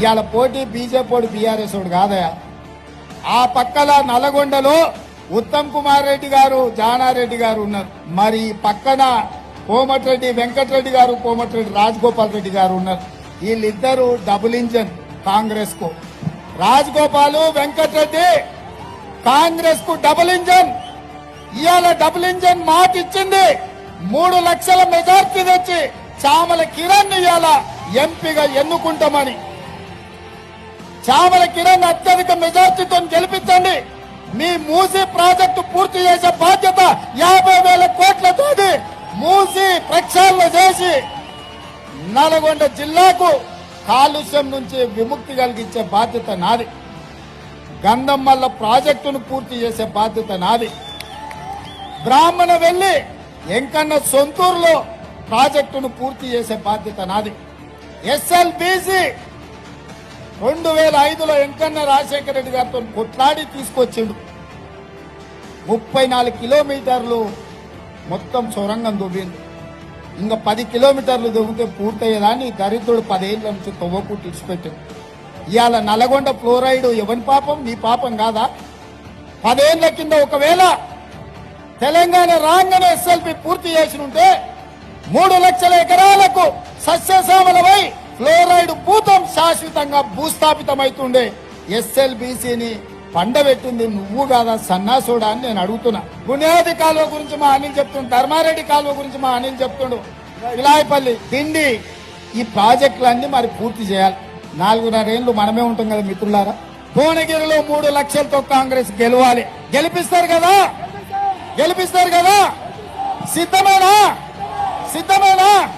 ఇవాళ పోటీ BJP BRS వాడు కాదయా ఆ పక్కల నల్గొండలో ఉత్తమ్ కుమార్ రెడ్డి గారు జానారెడ్డి గారు ఉన్నారు. మరి పక్కన కోమటిరెడ్డి వెంకటరెడ్డి గారు కోమటిరెడ్డి రాజగోపాల్ రెడ్డి గారు ఉన్నారు. వీళ్ళిద్దరు డబుల్ ఇంజన్ కాంగ్రెస్కు రాజగోపాల్ వెంకటరెడ్డి కాంగ్రెస్కు డబుల్ ఇంజన్. ఇవాళ డబుల్ ఇంజన్ మాట ఇచ్చింది మూడు లక్షల మెజార్టీ తెచ్చి చామల కిరణ్ ఇవాళ ఎంపీగా ఎన్నుకుంటామని. చామల కిరణ్ అత్యధిక మెజార్టీతో గెలిపించండి. మీ మూసి ప్రాజెక్టు పూర్తి చేసే బాధ్యత యాభై వేల కోట్లతో మూసి ప్రక్షాళన చేసి నల్గొండ జిల్లాకు కాలుష్యం నుంచి విముక్తి కలిగించే బాధ్యత నాది. గంధమ్మల్ల ప్రాజెక్టును పూర్తి చేసే బాధ్యత నాది. బ్రాహ్మణ వెళ్ళి ఎంకన్న సొంతూరులో ప్రాజెక్టును పూర్తి చేసే బాధ్యత నాది. ఎస్ఎల్బిసి రెండు వేల ఐదులో వెంకన్న రాజశేఖర రెడ్డి గారితో కొట్లాడి తీసుకొచ్చిండు. ముప్పై నాలుగు కిలోమీటర్లు మొత్తం సొరంగం దువ్వింది ఇంకా పది కిలోమీటర్లు దువ్వితే పూర్తయ్యేదాన్ని దరిద్రుడు పదేళ్ళ నుంచి తవ్వకు ఇచ్చిపెట్టింది ఇవాళ నల్గొండ ఫ్లోరైడ్ ఎవరి పాపం? నీ పాపం కాదా? పదేళ్ళ కింద ఒకవేళ తెలంగాణ రాగానే ఎస్ఎల్పి పూర్తి చేసి ఉంటే మూడు లక్షల ఎకరాలకు సస్యశ్యామలమై ఫ్లోరైడ్ భూతం శాశ్వతంగా భూస్థాపితమైతుండే ఎస్ఎల్బిసిని పండబెట్టింది నువ్వు కాదా సన్నాసుడా అని నేను అడుగుతున్నా. బునియాది కాలువ గురించి మా అనిల్ చెప్తుండు ధర్మారెడ్డి కాలువ గురించి మా అనిల్ చెప్తుండు. ఇలాయపల్లి తిండి ఈ ప్రాజెక్టులన్నీ మరి పూర్తి చేయాలి. నాలుగున్నరేళ్ళు మనమే ఉంటాం కదా మిత్రులారా. భువనగిరిలో మూడు లక్షలతో కాంగ్రెస్ గెలవాలి. గెలిపిస్తారు కదా? గెలిపిస్తారు కదా? సిద్ధమేనా? సిద్ధమేనా?